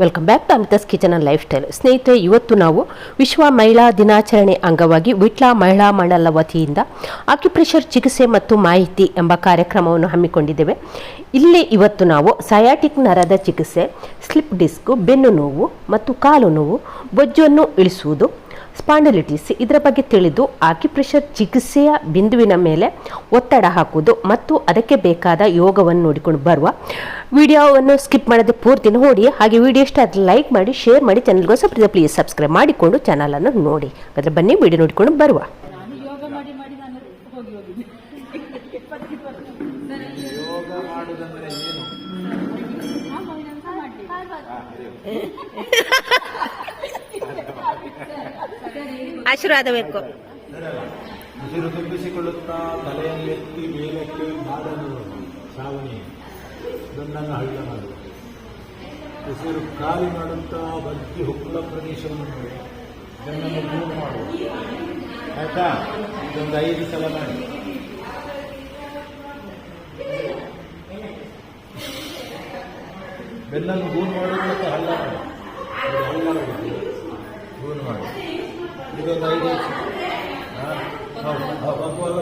Welcome back to Amita's kitchen and lifestyle ಸ್ನೇಹಿತರೆ, ಇವತ್ತು ನಾವು ವಿಶ್ವ ಮಹಿಳಾ ದಿನಾಚರಣೆ ಅಂಗವಾಗಿ ವಿಟ್ಲ ಮಹಿಳಾ ಮಂಡಲ ವತಿಯಿಂದ ಆಕ್ಯುಪ್ರೆಷರ್ ಚಿಕಿತ್ಸೆ ಮತ್ತು ಮಾಹಿತಿ ಎಂಬ ಕಾರ್ಯಕ್ರಮವನ್ನು ಹಮ್ಮಿಕೊಂಡಿದ್ದೇವೆ. ಇಲ್ಲಿ ಇವತ್ತು ನಾವು ಸಯಾಟಿಕ್ ನರದ ಚಿಕಿತ್ಸೆ ಸ್ಲಿಪ್ ಡಿಸ್ಕ್ ಬೆನ್ನು ನೋವು ಮತ್ತು ಕಾಲು ನೋವು, ಬೊಜ್ಜನ್ನು ಇಳಿಸುವುದು ಸ್ಪಾಂಡಲಿಟಿಸ್ ಇದರ ಬಗ್ಗೆ ತಿಳಿದು ಆಕ್ಯುಪ್ರೆಷರ್ ಚಿಕಿತ್ಸೆಯ ಬಿಂದುವಿನ ಮೇಲೆ ಒತ್ತಡ ಹಾಕುವುದು ಮತ್ತು ಅದಕ್ಕೆ ಬೇಕಾದ ಯೋಗವನ್ನು ನೋಡಿಕೊಂಡು ಬರುವ ವಿಡಿಯೋವನ್ನು ಸ್ಕಿಪ್ ಮಾಡದೆ ಪೂರ್ತಿ ನೋಡಿ. ಹಾಗೆ ವಿಡಿಯೋ ಇಷ್ಟ ಆದರೆ ಲೈಕ್ ಮಾಡಿ ಶೇರ್ ಮಾಡಿ ಚಾನಲ್ಗೂ ಸಹ ಪ್ಲೀಸ್ ಸಬ್ಸ್ಕ್ರೈಬ್ ಮಾಡಿಕೊಂಡು ಚಾನಲನ್ನು ನೋಡಿ. ಅದರ ಬನ್ನಿ ವಿಡಿಯೋ ನೋಡಿಕೊಂಡು ಬರುವ. ನಾನು ಯೋಗ ಆಶೀರ್ವಾದ ಬೇಕು ಹಸಿರು ತುಂಬಿಸಿಕೊಳ್ಳುತ್ತಾ ಎತ್ತಿ ಮೇಲಕ್ಕೆ ಮಾಡಲು ಶ್ರಾವಣಿ ಬೆನ್ನನ್ನು ಹಳ್ಳ ಮಾಡು. ಹಸಿರು ಖಾಲಿ ಮಾಡುತ್ತಾ ಬಗ್ಗಿ ಹುಕ್ಕುಳ ಪ್ರದೇಶವನ್ನು ಗಂಡನ್ನು ದೂರ ಮಾಡು. ಆಯ್ತಾ? ಇದೊಂದು ಐದು ಸಲ ಮಾಡಿ. ಬೆನ್ನನ್ನು ಗೂನ್ ಮಾಡು ಮತ್ತು ಹಳ್ಳ ಮಾಡು. ಹಳ್ಳ ಮಾಡು. ಐದು. ಹಾ?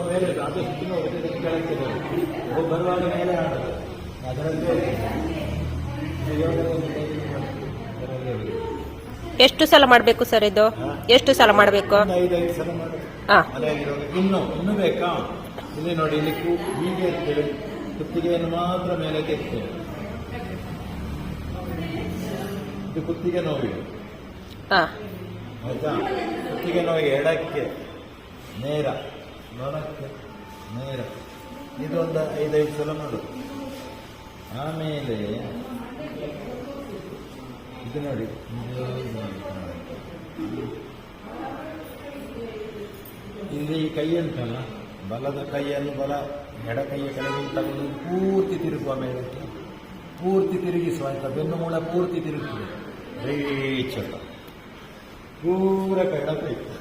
ಮೇಲೆ ಕೆಳಕ್ಕೆ ಬರೋದು. ಬರುವಾಗ ಮೇಲೆ ಆಡೋದು. ಎಷ್ಟು ಸಲ ಮಾಡಬೇಕು ಸರ್ ಇದು ಎಷ್ಟು ಸಲ ಮಾಡಬೇಕು ಐದೈದು ಸಲ ಮಾಡಿ ಅದೇ ಇನ್ನು ಇನ್ನು ಬೇಕಾ ಇಲ್ಲಿ ನೋಡಿ ಇಲ್ಲಿ ಹೀಗೆ ಇರ್ತೇವೆ ಕುತ್ತಿಗೆಯನ್ನು ಮಾತ್ರ ಮೇಲಕ್ಕೆ ಎತ್ತೇವೆ ಇದು ಕುತ್ತಿಗೆ ನೋವಿಗೆ ಹಾ ಆಯ್ತಾ? ಕುತ್ತಿಗೆ ನೋವಿಗೆ ಎಡಕ್ಕೆ, ನೇರ, ಬಲಕ್ಕೆ, ನೇರ. ಇದೊಂದು ಐದೈದು ಸಲ ಮಾಡು. ಆಮೇಲೆ ಇದು ನೋಡಿ. ಇಲ್ಲಿ ಕೈ ಉಂಟಲ್ಲ ಬಲದ ಕೈಯನ್ನು ಬಲ, ಎಡ ಕೈಯ ಕೆಳಗೆ ತಗೊಂಡು ಪೂರ್ತಿ ತಿರುಗುವ ಮೇಲೆ. ಪೂರ್ತಿ ತಿರುಗಿಸುವ ಅಂತ, ಬೆನ್ನು ಮೂಲ ಪೂರ್ತಿ ತಿರುಗ್ತದೆ ರೀಚಕ ಪೂರ ಎಡ ಇತ್ತು.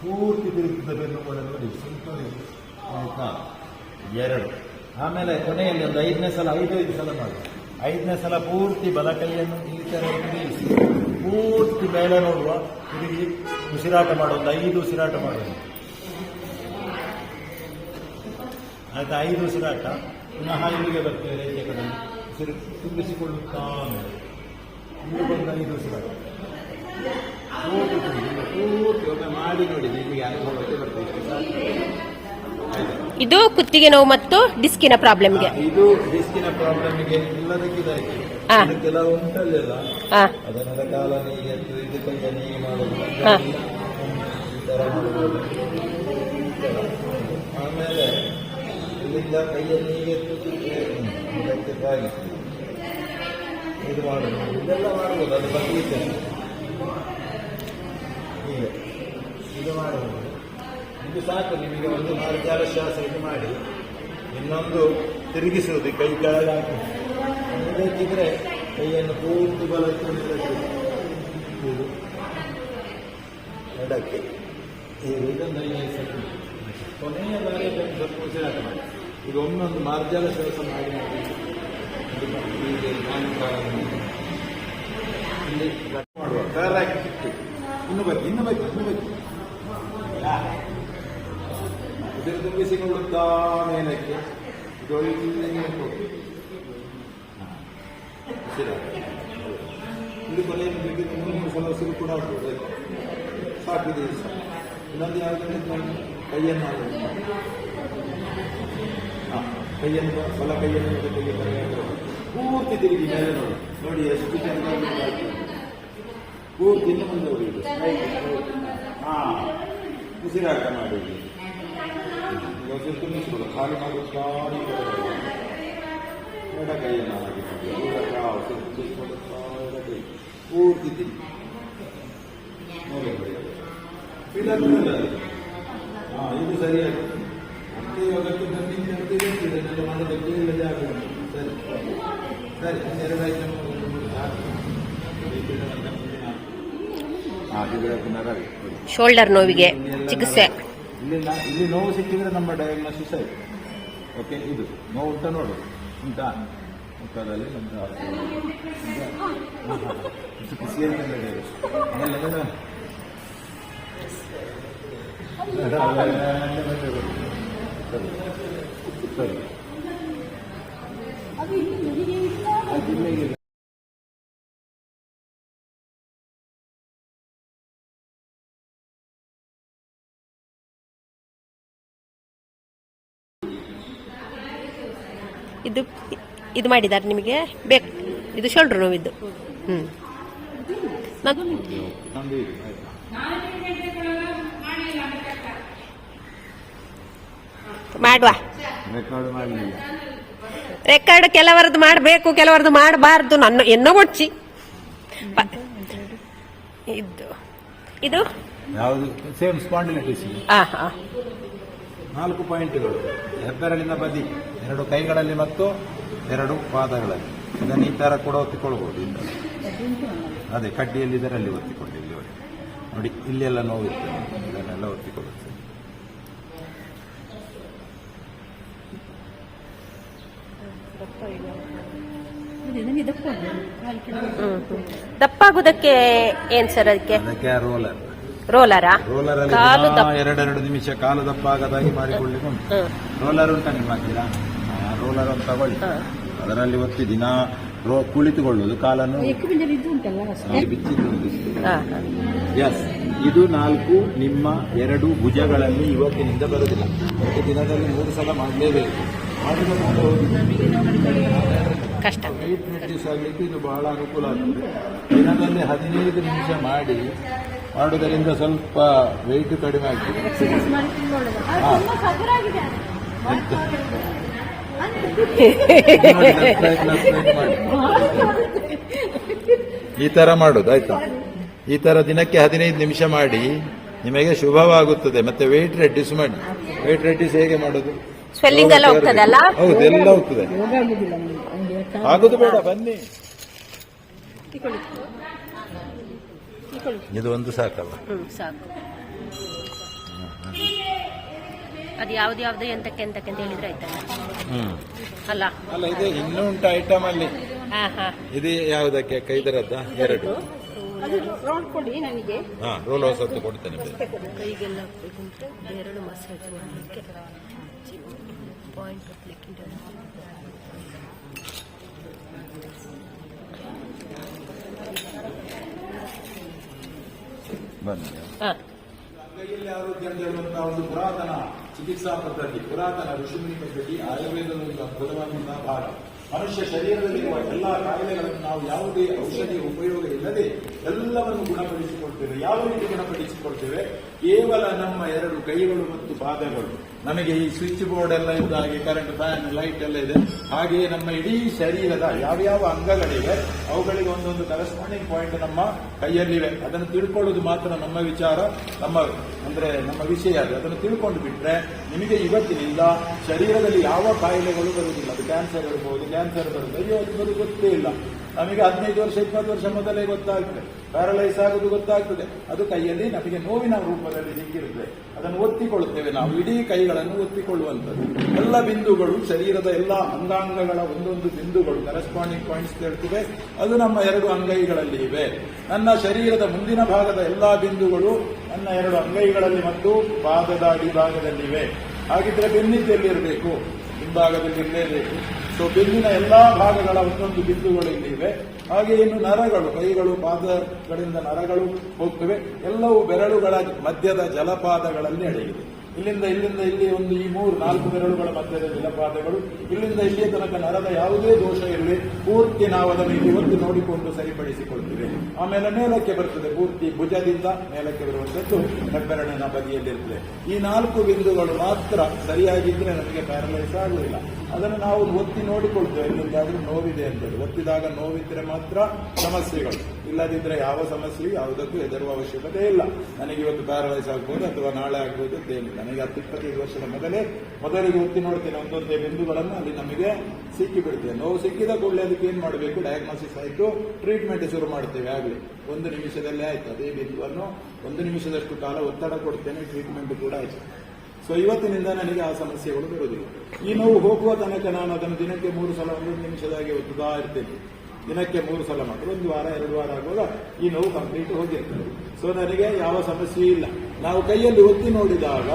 ಪೂರ್ತಿ ತಿರುಗಿದ್ದ ಬೆನ್ನು ನೋಡಿ ಸಿಂಪಲ್. ಆಯ್ತಾ? ಎರಡು. ಆಮೇಲೆ ಕೊನೆಯಲ್ಲಿ ಒಂದು ಐದನೇ ಸಲ, ಐದೈದು ಸಲ ಮಾಡಿ. ಐದನೇ ಸಲ ಪೂರ್ತಿ ಬಲ ಕೈಯನ್ನು ಈ ಥರ ತಿರುಗಿಸಿ ಪೂರ್ತಿ ಮೇಲೆ ನೋಡುವ, ತಿರುಗಿ ಉಸಿರಾಟ ಮಾಡೋದು ಐದು ಉಸಿರಾಟ ಮಾಡೋದು ಆಯ್ತು? ಐದು ಉಸಿರಾಟ. ಪುನಃ ಇಲ್ಲಿಗೆ ಬರ್ತೇವೆ ರೇಖೆ ಕಡೆ ಉಸಿರು ತುಂಬಿಸಿಕೊಳ್ಳುತ್ತಾನೆ. ಇಲ್ಲಿ ಬಂದು ಐದು ಉಸಿರಾಟ. ಇದು ಕುತ್ತಿಗೆ ನೋವು ಮತ್ತು ಡಿಸ್ಕಿನ ಪ್ರಾಬ್ಲಮ್ಗೆ ಇದು ಡಿಸ್ಕಿನ ಪ್ರಾಬ್ಲಮ್ಗೆ ಗೆ ಹಾ. ಇದು ಕೆಲವು ಉಂಟಲ್ಲ ಕಾಲ ಮಾಡೋದು. ಈ ಥರ. ಆಮೇಲೆ ಇಲ್ಲಿಂದ ಇದಕ್ಕೆ ಇದು ಮಾಡೋದು. ಇದೆಲ್ಲ ಮಾಡ್ಬೋದು ಅದು ಇದು ಮಾಡಬಹುದು ಇದು ಸಾಕು, ನಿಮಗೆ ಒಂದು ಮಾರ್ಜಾಲ ಶ್ವಾಸ ಇದು ಮಾಡಿ. ಇನ್ನೊಂದು ತಿರುಗಿಸುವುದು, ಕೈ ಕೆಳಗೆ ಬೇಕಿದ್ರೆ ಕೈಯನ್ನು ಪೂರ್ತಿ ಬಲಕ್ಕೆ. ಎಡಕ್ಕೆ. ಕೊನೆಯ ಬಾರಿ ಸ್ವಲ್ಪ ಉಸಿರಾಟ ಮಾಡಿ. ಈಗ ಒಮ್ಮೊಂದು ಮಾರ್ಜಾಲ ಶ್ವಾಸ ಮಾಡಿ ಮಾಡಿ. ಇಲ್ಲಿ ಕಟ್ ಮಾಡುವ ಕರೆಕ್ಟ್ ಇನ್ನು ಬಗ್ಗೆ ಇನ್ನು ಬಗ್ಗೆ ಇನ್ನು ಬಗ್ಗೆ ಯಾ. ಉಸಿರು ತುಂಬಿಸಿಕೊಳ್ಳುತ್ತಾ ಮೇಲಕ್ಕೆ? ಇದು ಕೊನೆಯನ್ನು ಬೇಕಿದ್ರೆ ಮೂರು ಸಲ ಉಸಿರು ಕೂಡ ಆಗ್ಬೋದು ಸಾಕಿದೆ ಸಾಕು ಇನ್ನೊಂದು ಯಾವುದಂದ್ರೆ ನಾನು ಕೈಯನ್ನು. ಹಾ, ಕೈಯನ್ನು ಬಲ ಕೈಯನ್ನು ಕೈಗೆ ಪೂರ್ತಿ ತಿರುಗಿ ಮೇಲೆ ನೋಡಿ. ನೋಡಿ ಎಷ್ಟು ಚೆನ್ನಾಗಿ ಪೂರ್ತಿ ಇನ್ನು ಮುಂದೆ ಹೋಗಿ. ಹಾ ಉಸಿರಾಟ ಮಾಡಿ. ಉಸಿರು ತುಂಬಿಸಿಕೊಳ್ಳು ಖಾಲಿ ಮಾಡುತ್ತಾ ಈ ಕಡೆ ಬರುವ. ಎಡ ಕೈಯನ್ನು ಹಾಕಿ ನೋಡಿ. ಎಡ ಉಸಿರು ತುಂಬಿಸಿಕೊಳ್ಳುತ್ತಾ ಎಡ ಕೈ ಪೂರ್ತಿ ತಿರುಗಿ ನೋಡಿ ಹೊಡೆಯೋದು. ಇದಾಗ್ತದೆ ಅದು. ಇದು ಸರಿಯಾಗಿ ಮತ್ತೆ ಇವಾಗಕ್ಕೆ ಬಂದಿದ್ದು ಅಂತ ಹೇಳ್ತಿದೆ ಇದನ್ನೆಲ್ಲ ಮಾಡೋದಕ್ಕೆ. ಸರಿ ಸರಿ ಎರಡಾಯ್ತು ಶೋಲ್ಡರ್ ನೋವಿಗೆ ಚಿಕಿತ್ಸೆ ಇಲ್ಲಿ ನಾ- ಇಲ್ಲಿ ನೋವು ಸಿಕ್ಕಿದ್ರೆ ನಮ್ಮ ಡಯಾಗ್ನೋಸಿಸ್ ಆಯ್ತು ಓಕೆ ಇದು ನೋವು ಅಂತ ನೋಡು ಉಂಟಾ ಮುಖದಲ್ಲಿ ಎಲ್ಲ. ಸರಿ. ಸರಿ. ಇದೆ. ಇದು ಮಾಡಿದ್ದಾರೆ ನಿಮಗೆ? ಬೇಕು. ಇದು ಶೋಲ್ಡ್ರ್ ನೋವಿದ್ದು. ಹ್ಞೂ. ಮಾಡುವ. ರೆಕಾರ್ಡ್ ಕೆಲವರದ್ದು ಮಾಡಬೇಕು ಕೆಲವರದ್ದು ಮಾಡಬಾರ್ದು ನನ್ನ ಎನ್ನೋ ಮುಚ್ಚಿ ಇದು. ಇದು? Same spondylitis. ನಾಲ್ಕು ಪಾಯಿಂಟ್ಗಳು. ಹೆಬ್ಬೆರಳಿನ ಬದಿ. ಎರಡು ಕೈಗಳಲ್ಲಿ ಮತ್ತು ಎರಡು ಪಾದಗಳಲ್ಲಿ. ಇದನ್ನು ಈ ತರ ಕೂಡ ಒತ್ತಿಕೊಳ್ಬಹುದು ಇಲ್ಲ ಅದೇ ಕಡ್ಡಿಯಲ್ಲಿ ಇದರಲ್ಲಿ ಒತ್ತಿಕೊಂಡು ಇಲ್ಲಿವರೆಗೆ ನೋಡಿ ಇಲ್ಲೆಲ್ಲ ನೋವು ಇದನ್ನೆಲ್ಲ ಒತ್ತಿಕೊಳ್ಳುತ್ತೆ. ದಪ್ಪ ಆಗುದಕ್ಕೆ. ಏನ್ ಸರ್ ಅದಕ್ಕೆ? ಅದಕ್ಕೆ ರೋಲರ್ ರೋಲರಾ ರೋಲರ್ ಎರಡೆರಡು ನಿಮಿಷ ಕಾಲು ದಪ್ಪ ಆಗದಾಗಿ ಮಾಡಿಕೊಳ್ಳಿಕ್ಕೆ. ರೋಲರ್ ಉಂಟ ನಿಮ್ಮ ಹತ್ತಿರ ರೋಲರ್ ಅಂತ ತಗೊಳ್ಳಿ. ಅದರಲ್ಲಿ ಒತ್ತಿ ದಿನ ರೋ ಕುಳಿತುಕೊಳ್ಳುವುದು ಕಾಲನ್ನು ಬಿಚ್ಚಿದ್ದು. ಎಸ್ ಇದು ನಾಲ್ಕು ನಿಮ್ಮ ಎರಡು ಭುಜಗಳಲ್ಲಿ ಇವತ್ತಿನಿಂದ ಬರುವುದಿಲ್ಲ. ಪ್ರತಿ ದಿನದಲ್ಲಿ ಮೂರು ಸಲ ಮಾಡಲೇಬೇಕು. ಕಷ್ಟ ಆಗಲಿಕ್ಕೆ ಇದು ಬಹಳ ಅನುಕೂಲ ಆಗ್ತದೆ. ದಿನದಲ್ಲಿ ಹದಿನೈದು ನಿಮಿಷ ಮಾಡಿ ಮಾಡುವುದರಿಂದ ಸ್ವಲ್ಪ ವೆಯ್ಟ್ ಕಡಿಮೆ ಆಗ್ತದೆ. ಈ ತರ ಮಾಡುದು ಆಯ್ತಾ? ಈ ತರ ದಿನಕ್ಕೆ ಹದಿನೈದು ನಿಮಿಷ ಮಾಡಿ ನಿಮಗೆ ಶುಭವಾಗುತ್ತದೆ. ಮತ್ತೆ ವೆಯ್ಟ್ ರೆಡ್ಯೂಸ್ ಮಾಡಿ. ವೆಯ್ಟ್ ರೆಡ್ಯೂಸ್ ಹೇಗೆ ಮಾಡೋದು? ಸ್ವೆಲ್ಲಿಂಗ್ ಎಲ್ಲ ಹೋಗ್ತದೆ ಅಲ್ಲ? ಹೌದು ಎಲ್ಲ ಹೋಗ್ತದೆ. ಆಗುದು ಬೇಡ ಬನ್ನಿ. ಇದು ಒಂದು ಸಾಕಲ್ಲ. ಸಾಕು. ಅದು ಯಾವ್ದು ಯಾವ್ದು ಎಂತಕ್ಕೆ ಎಂತಕ್ಕೆ ಅಂತ ಹೇಳಿದ್ರೆ ಆಯ್ತಲ್ಲ. ಹ್ಮ್. ಅಲ್ಲ. ಅಲ್ಲ ಇದು ಇನ್ನೂ ಉಂಟು ಐಟಮ್ ಅಲ್ಲಿ. ಹಾ ಹಾ. ಇದು ಯಾವುದಕ್ಕೆ? ಕೈದರದ್ದ ಎರಡು. ಅದು ರೋಡ್ ಕೊಡಿ ನನಗೆ ಹಾ ರೋಲ್ ಹೊಸತ್ತು ಕೊಡ್ತೇನೆ ಬೇರೆ. ಕೈಗೆಲ್ಲ ಹಾಕ್ಬೇಕಂದ್ರೆ ಬೆರಳು ಮಸಾಜ್ ಮಾಡಲಿಕ್ಕೆ. ಪಾಯಿಂಟ್ ಹಾಕ್ಲಿಕ್ಕೆ ಬನ್ನಿ. ಹಾ. ಕೈಯಲ್ಲಿ ಆರೋಗ್ಯ ಹೇಳುವಂತಹ ಒಂದು ಪುರಾತನ ಚಿಕಿತ್ಸಾ ಪದ್ಧತಿ, ಪುರಾತನ ಋಷಿಮುನಿ ಪದ್ಧತಿ, ಆಯುರ್ವೇದದ ಒಂದು ಅದ್ಭುತವಾದಂತಹ ಭಾಗ. ಮನುಷ್ಯ ಶರೀರದಲ್ಲಿರುವ ಎಲ್ಲಾ ಕಾಯಿಲೆಗಳನ್ನು ನಾವು ಯಾವುದೇ ಔಷಧಿಯ ಉಪಯೋಗ ಇಲ್ಲದೆ ಎಲ್ಲವನ್ನು ಗುಣಪಡಿಸಿಕೊಳ್ತೇವೆ. ಯಾವ ರೀತಿ ಗುಣಪಡಿಸಿಕೊಳ್ತೇವೆ? ಕೇವಲ ನಮ್ಮ ಎರಡು ಕೈಗಳು ಮತ್ತು ಪಾದಗಳು. ನಮಗೆ ಈ ಸ್ವಿಚ್ ಬೋರ್ಡ್ ಎಲ್ಲ ಇದ್ದ ಹಾಗೆ ಕರೆಂಟ್ ಫ್ಯಾನ್ ಲೈಟ್ ಎಲ್ಲ ಇದೆ. ಹಾಗೆಯೇ ನಮ್ಮ ಇಡೀ ಶರೀರದ ಯಾವ ಯಾವ ಅಂಗಗಳಿವೆ, ಅವುಗಳಿಗೆ ಒಂದೊಂದು ಕರೆಸ್ಪಾಂಡಿಂಗ್ ಪಾಯಿಂಟ್ ನಮ್ಮ ಕೈಯಲ್ಲಿವೆ. ಅದನ್ನು ತಿಳ್ಕೊಳ್ಳೋದು ಮಾತ್ರ ನಮ್ಮ ವಿಚಾರ. ನಮ್ಮ, ಅಂದ್ರೆ ನಮ್ಮ ವಿಷಯ ಅದು. ಅದನ್ನು ತಿಳ್ಕೊಂಡು ಬಿಟ್ರೆ ನಿಮಗೆ ಇವತ್ತಿನಿಂದ ಶರೀರದಲ್ಲಿ ಯಾವ ಕಾಯಿಲೆಗಳು ಬರುವುದಿಲ್ಲ. ಅದು ಕ್ಯಾನ್ಸರ್ ಇರಬಹುದು ಕ್ಯಾನ್ಸರ್ ಬರುತ್ತೆ ಅದು ಗೊತ್ತೇ ಇಲ್ಲ. ನಮಗೆ ಹದಿನೈದು ವರ್ಷ, ಇಪ್ಪತ್ತು ವರ್ಷ ಮೊದಲೇ ಗೊತ್ತಾಗ್ತದೆ. ಪ್ಯಾರಲೈಸ್ ಆಗೋದು ಗೊತ್ತಾಗ್ತದೆ. ಅದು ಕೈಯಲ್ಲಿ ನಮಗೆ ನೋವಿನ ರೂಪದಲ್ಲಿ ಸಿಕ್ಕಿರುತ್ತದೆ ಅದನ್ನು ಒತ್ತಿಕೊಳ್ಳುತ್ತೇವೆ ನಾವು. ಇಡೀ ಕೈಗಳನ್ನು ಒತ್ತಿಕೊಳ್ಳುವಂಥದ್ದು. ಎಲ್ಲ ಬಿಂದುಗಳು, ಶರೀರದ ಎಲ್ಲ ಅಂಗಾಂಗಗಳ ಒಂದೊಂದು ಬಿಂದುಗಳು ಕರೆಸ್ಪಾಂಡಿಂಗ್ ಪಾಯಿಂಟ್ಸ್ ಹೇಳ್ತಿವೆ ಅದು ನಮ್ಮ ಎರಡು ಅಂಗೈಗಳಲ್ಲಿ ಇವೆ. ನನ್ನ ಶರೀರದ ಮುಂದಿನ ಭಾಗದ ಎಲ್ಲಾ ಬಿಂದುಗಳು ನನ್ನ ಎರಡು ಅಂಗೈಗಳಲ್ಲಿ ಮತ್ತು ಪಾದದ ಅಡಿಭಾಗದಲ್ಲಿವೆ ಹಾಗಿದ್ರೆ ಬೆನ್ನಿದ್ದೆಲ್ಲಿರಬೇಕು? ಹಿಂಭಾಗದಲ್ಲಿ ಇರಲೇಬೇಕು. ಸೊ ಬೆನ್ನಿನ ಎಲ್ಲಾ ಭಾಗಗಳ ಒಂದೊಂದು ಬಿಂದುಗಳು ಇಲ್ಲಿವೆ. ಹಾಗೆ ಇನ್ನು ನರಗಳು, ಕೈಗಳು, ಪಾದಗಳಿಂದ ನರಗಳು ಹೋಗ್ತವೆ. ಎಲ್ಲವೂ ಬೆರಳುಗಳ ಮಧ್ಯದ ಜಲಪಾದಗಳಲ್ಲಿ ಅಡಗಿದೆ ಇಲ್ಲಿಂದ ಇಲ್ಲಿಂದ ಇಲ್ಲಿ ಒಂದು ಈ ಮೂರು, ನಾಲ್ಕು ಬೆರಳುಗಳ ಮಧ್ಯದ ಜಲಪಾದಗಳು. ಇಲ್ಲಿಂದ ಇಲ್ಲಿಯ ತನಕ ನರದ ಯಾವುದೇ ದೋಷ ಇರಲಿ ಪೂರ್ತಿ ನಾವು ಅದನ್ನು ಇಲ್ಲಿ ನೋಡಿಕೊಂಡು ಸರಿಪಡಿಸಿಕೊಳ್ತೇವೆ. ಆಮೇಲೆ ಮೇಲಕ್ಕೆ ಬರ್ತದೆ ಪೂರ್ತಿ ಭುಜದಿಂದ ಮೇಲಕ್ಕೆ ಬರುವಂತದ್ದು ಹೆಬ್ಬೆರಳಿನ ಬದಿಯಲ್ಲಿರುತ್ತದೆ ಈ ನಾಲ್ಕು ಬಿಂದುಗಳು ಮಾತ್ರ ಸರಿಯಾಗಿದ್ರೆ ನಮಗೆ ಪ್ಯಾರಲೈಸ್ ಆಗುವುದಿಲ್ಲ. ಅದನ್ನು ನಾವು ಒತ್ತಿ ನೋಡಿಕೊಳ್ತೇವೆ. ಎಲ್ಲಿಂದಾದ್ರೂ ನೋವಿದೆ ಅಂತೇಳಿ. ಒತ್ತಿದಾಗ ನೋವಿದ್ರೆ ಮಾತ್ರ ಸಮಸ್ಯೆಗಳು. ಇಲ್ಲದಿದ್ರೆ ಯಾವ ಸಮಸ್ಯೆಯು ಯಾವುದಕ್ಕೂ ಹೆದರುವ ಅವಶ್ಯಕತೆ ಇಲ್ಲ. ನನಗೆ ಇವತ್ತು ಪ್ಯಾರಲೈಸ್ ಆಗ್ಬೋದು ಅಥವಾ ನಾಳೆ ಆಗ್ಬೋದು ಅಂತೇನಿಲ್ಲ ನನಗೆ ಹತ್ತು ಇಪ್ಪತ್ತೈದು ವರ್ಷದ ಮೊದಲೇ, ಮೊದಲಿಗೆ ಒತ್ತಿ ನೋಡ್ತೇನೆ ಒಂದೊಂದೇ ಬಿಂದುಗಳನ್ನು. ಅಲ್ಲಿ ನಮಗೆ ಸಿಕ್ಕಿ ಬಿಡ್ತೇವೆ ನೋವು ಸಿಕ್ಕಿದ ಕೂಡಲೇ ಅದಕ್ಕೆ ಏನು ಮಾಡಬೇಕು? ಡಯಾಗ್ನೋಸಿಸ್ ಆಯಿತು. ಟ್ರೀಟ್ಮೆಂಟ್ ಶುರು ಮಾಡ್ತೇವೆ. ಆಗಲಿ. ಒಂದು ನಿಮಿಷದಲ್ಲೇ ಆಯ್ತು. ಅದೇ ಬಿಂದುವನ್ನು ಒಂದು ನಿಮಿಷದಷ್ಟು ಕಾಲ ಒತ್ತಡ ಕೊಡ್ತೇನೆ. ಟ್ರೀಟ್ಮೆಂಟ್ ಕೂಡ ಆಯ್ತು. ಸೊ ಇವತ್ತಿನಿಂದ ನನಗೆ ಆ ಸಮಸ್ಯೆಗಳು ಬರುವುದಿಲ್ಲ. ಈ ನೋವು ಹೋಗುವ ತನಕ ನಾನು ಅದನ್ನು ದಿನಕ್ಕೆ ಮೂರು ಸಲ ಒಂದು ನಿಮಿಷದಾಗಿ ಒತ್ತುತ್ತಾ ಇರ್ತೇನೆ. ದಿನಕ್ಕೆ ಮೂರು ಸಲ ಮಾತ್ರ, ಒಂದು ವಾರ, ಎರಡು ವಾರ ಆಗುವಾಗ ಈ ನೋವು ಕಂಪ್ಲೀಟ್ ಹೋಗಿರ್ತದೆ. ಸೊ ನನಗೆ ಯಾವ ಸಮಸ್ಯೆ ಇಲ್ಲ. ನಾವು ಕೈಯಲ್ಲಿ ಒತ್ತಿ ನೋಡಿದಾಗ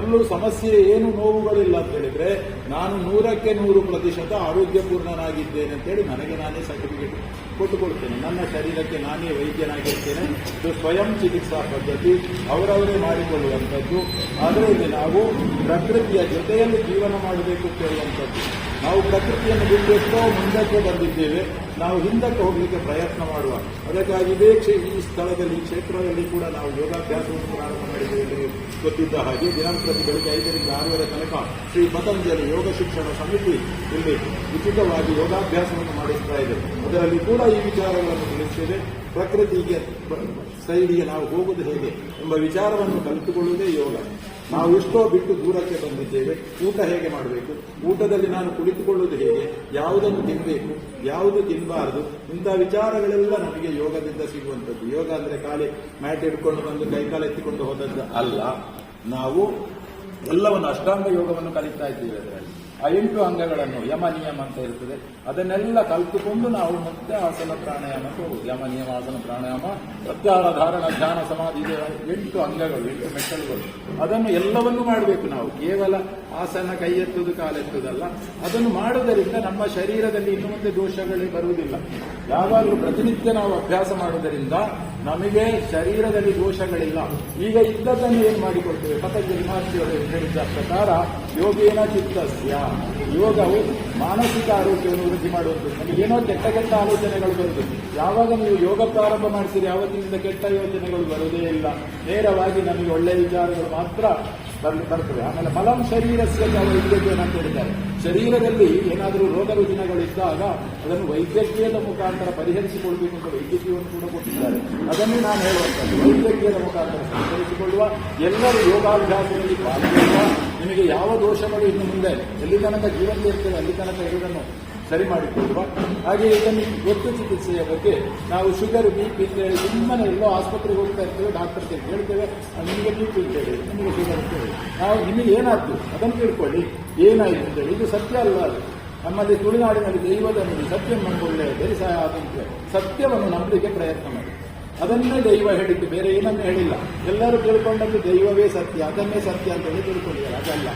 ಎಲ್ಲೂ ಸಮಸ್ಯೆ ಏನು ನೋವುಗಳಿಲ್ಲ ಅಂತ ಹೇಳಿದ್ರೆ, ನಾನು ನೂರಕ್ಕೆ ನೂರು ಪ್ರತಿಶತ ಆರೋಗ್ಯಪೂರ್ಣನಾಗಿದ್ದೇನೆ ಅಂತೇಳಿ ನನಗೆ ನಾನೇ ಸರ್ಟಿಫಿಕೇಟ್ ಕೊಟ್ಟುಕೊಳ್ತೇನೆ ನನ್ನ ಶರೀರಕ್ಕೆ ನಾನೇ ವೈದ್ಯನಾಗಿರ್ತೇನೆ. ಇದು ಸ್ವಯಂ ಚಿಕಿತ್ಸಾ ಪದ್ಧತಿ. ಅವರವರೇ ಮಾಡಿಕೊಳ್ಳುವಂಥದ್ದು. ಅದರಲ್ಲಿ ನಾವು ಪ್ರಕೃತಿಯ ಜೊತೆಯಲ್ಲಿ ಜೀವನ ಮಾಡಬೇಕು ಕೇಳುವಂಥದ್ದು ನಾವು ಪ್ರಕೃತಿಯನ್ನು ಬಿಟ್ಟು ಎಷ್ಟೋ ಮುಂದಕ್ಕೆ ಬಂದಿದ್ದೇವೆ. ನಾವು ಹಿಂದಕ್ಕೆ ಹೋಗಲಿಕ್ಕೆ ಪ್ರಯತ್ನ ಮಾಡುವ. ಅದಕ್ಕಾಗಿ ಇದೇ ಕ್ಷೇ ಈ ಸ್ಥಳದಲ್ಲಿ, ಈ ಕ್ಷೇತ್ರದಲ್ಲಿ ಕೂಡ ನಾವು ಯೋಗಾಭ್ಯಾಸವನ್ನು ಪ್ರಾರಂಭ ಮಾಡಿದ್ದೇವೆ ಗೊತ್ತಿದ್ದ ಹಾಗೆ ದಿನಾಂಕ ಬೆಳಗ್ಗೆ ಐದರಿಂದ ಆರೂವರೆ ತನಕ ಶ್ರೀ ಪತಂಜಲಿ ಯೋಗ ಶಿಕ್ಷಣ ಸಮಿತಿ ಇಲ್ಲಿ ಉಚಿತವಾಗಿ ಯೋಗಾಭ್ಯಾಸವನ್ನು ಮಾಡಿಸ್ತಾ ಇದೆ ಅದರಲ್ಲಿ ಕೂಡ ಈ ವಿಚಾರಗಳನ್ನು ತಿಳಿಸಿದೆ ಪ್ರಕೃತಿಗೆ ಸೈಡಿಗೆ ನಾವು ಹೋಗುವುದು ಹೇಗೆ ಎಂಬ ವಿಚಾರವನ್ನು ಕಲಿತುಕೊಳ್ಳುವುದೇ ಯೋಗ. ನಾವು ಎಷ್ಟೋ ಬಿಟ್ಟು ದೂರಕ್ಕೆ ಬಂದಿದ್ದೇವೆ. ಊಟ ಹೇಗೆ ಮಾಡಬೇಕು? ಊಟದಲ್ಲಿ ನಾನು ಕುಳಿತುಕೊಳ್ಳುವುದು ಹೇಗೆ? ಯಾವುದನ್ನು ತಿನ್ನಬೇಕು ಯಾವುದು ತಿನ್ನಬಾರದು ಇಂಥ ವಿಚಾರಗಳೆಲ್ಲ ನಮಗೆ ಯೋಗದಿಂದ ಸಿಗುವಂಥದ್ದು. ಯೋಗ ಅಂದರೆ ಖಾಲಿ ಮ್ಯಾಟ್ ಹಿಡ್ಕೊಂಡು ಬಂದು ಕೈಕಾಲು ಎತ್ತಿಕೊಂಡು ಹೋದದ್ದು ಅಲ್ಲ ನಾವು ಎಲ್ಲವನ್ನು ಅಷ್ಟಾಂಗ ಯೋಗವನ್ನು ಕಲಿತಾ ಇದ್ದೀವಿ ಅದರಲ್ಲಿ. ಆ ಎಂಟು ಅಂಗಗಳನ್ನು ಯಮ ನಿಯಮ ಅಂತ ಇರ್ತದೆ. ಅದನ್ನೆಲ್ಲ ಕಲಿತುಕೊಂಡು ನಾವು ಮತ್ತೆ ಆಸನ ಪ್ರಾಣಾಯಾಮ ಯಮ ನಿಯಮ, ಆಸನ ಪ್ರಾಣಾಯಾಮ, ಪ್ರತ್ಯಾಹಾರ, ಧಾರಣ, ಧ್ಯಾನ, ಸಮಾಧಿ ಎಂಟು ಅಂಗಗಳು, ಎಂಟು ಮೆಟ್ಟಲುಗಳು. ಅದನ್ನು ಎಲ್ಲವನ್ನೂ ಮಾಡಬೇಕು ನಾವು. ಕೇವಲ ಆಸನ ಕೈ ಎತ್ತುವುದು ಕಾಲೆತ್ತುವುದಲ್ಲ ಅದನ್ನು ಮಾಡುವುದರಿಂದ ನಮ್ಮ ಶರೀರದಲ್ಲಿ ಇನ್ನು ಮುಂದೆ ದೋಷಗಳೇ ಬರುವುದಿಲ್ಲ. ಯಾವಾಗಲೂ ಪ್ರತಿನಿತ್ಯ ನಾವು ಅಭ್ಯಾಸ ಮಾಡುವುದರಿಂದ ನಮಗೆ ಶರೀರದಲ್ಲಿ ದೋಷಗಳಿಲ್ಲ. ಈಗ ಇದ್ದದ್ದನ್ನು ಏನು ಮಾಡಿಕೊಡ್ತೇವೆ ಪತಂಜಲಿ ಮಹರ್ಷಿಯವರು ಹೇಳಿದ ಪ್ರಕಾರ ಯೋಗೇನ ಚಿತ್ತಸ್ಯ. ಯೋಗವು ಮಾನಸಿಕ ಆರೋಗ್ಯವನ್ನು ವೃದ್ಧಿ ಮಾಡುವಂಥದ್ದು. ನಮಗೆ ಏನೋ ಕೆಟ್ಟ ಕೆಟ್ಟ ಆಲೋಚನೆಗಳು ಬರುವುದು ಯಾವಾಗ ನೀವು ಯೋಗ ಪ್ರಾರಂಭ ಮಾಡಿಸಿದ್ರೆ ಯಾವತ್ತಿನಿಂದ ಕೆಟ್ಟ ಯೋಚನೆಗಳು ಬರುವುದೇ ಇಲ್ಲ. ನೇರವಾಗಿ ನಮಗೆ ಒಳ್ಳೆಯ ವಿಚಾರಗಳು ಮಾತ್ರ ಬರ್- ಬರ್ತವೆ. ಆಮೇಲೆ ಮಲಂ ಶರೀರಸ್ಯ ವೈದ್ಯಕೀಯ ಅಂತ ಹೇಳಿದ್ದಾರೆ ಶರೀರದಲ್ಲಿ ಏನಾದರೂ ರೋಗ ರುಜಿನಗಳು ಇದ್ದಾಗ ಅದನ್ನು ವೈದ್ಯಕೀಯದ ಮುಖಾಂತರ ಪರಿಹರಿಸಿಕೊಳ್ಬೇಕು ಅಂತ ವೈದ್ಯಕೀಯವನ್ನು ಕೂಡ ಕೊಟ್ಟಿದ್ದಾರೆ. ಅದನ್ನು ನಾನು ಹೇಳುವಂಥದ್ದು. ವೈದ್ಯಕೀಯದ ಮುಖಾಂತರ ಪರಿಹರಿಸಿಕೊಳ್ಳುವ ಎಲ್ಲರೂ ಯೋಗಾಭ್ಯಾಸದಲ್ಲಿ ಪಾಲ್ಗೊಳ್ಳುವ ನಿಮಗೆ ಯಾವ ದೋಷಗಳು ಇನ್ನು ಮುಂದೆ? ಎಲ್ಲಿ ತನಕ ಜೀವಂತ ಇರ್ತದೆ ಅಲ್ಲಿ ತನಕ ಇರುವುದನ್ನು ಸರಿ ಮಾಡಿಕೊಳ್ಳುವ ಹಾಗೆ ಇದನ್ನು ಗೊತ್ತು ಚಿಕಿತ್ಸೆಯ ಬಗ್ಗೆ ನಾವು ಶುಗರ್ ಬಿ ಪಿ ಅಂತ ಹೇಳಿ ಸುಮ್ಮನೆ ಎಲ್ಲೋ ಆಸ್ಪತ್ರೆಗೆ ಹೋಗ್ತಾ ಇರ್ತೇವೆ ಡಾಕ್ಟರ್ ಕೇಳ್ತೇವೆ ಆ, ನಿಮಗೆ ಬಿ ಪಿ ಅಂತ ಹೇಳಿ ನಿಮಗೆ ಶುಗರ್ ಅಂತ ಹೇಳಿ. ನಾವು ನಿಮಗೆ ಏನಾಯ್ತು ಅದನ್ನು ತಿಳ್ಕೊಳ್ಳಿ. ಏನಾಯ್ತು ಅಂತ ಹೇಳಿ. ಇದು ಸತ್ಯ ಅಲ್ಲ ಅದು? ನಮ್ಮಲ್ಲಿ ತುಳುನಾಡಿನಲ್ಲಿ ದೈವದ ಸತ್ಯ ನಂಬೊಳ್ಳೆ ಸಹಾಯ ಆದಂತೆ ಸತ್ಯವನ್ನು ನಂಬಲಿಕ್ಕೆ ಪ್ರಯತ್ನ ಮಾಡಿ. ಅದನ್ನೇ ದೈವ ಹೇಳಿದ್ದು, ಬೇರೆ ಏನನ್ನೂ ಹೇಳಿಲ್ಲ. ಎಲ್ಲರೂ ತಿಳ್ಕೊಂಡದ್ದು ದೈವವೇ ಸತ್ಯ, ಅದನ್ನೇ ಸತ್ಯ ಅಂತ ಹೇಳಿ ತಿಳ್ಕೊಂಡಿದ್ದಾರೆ. ಅದಲ್ಲ.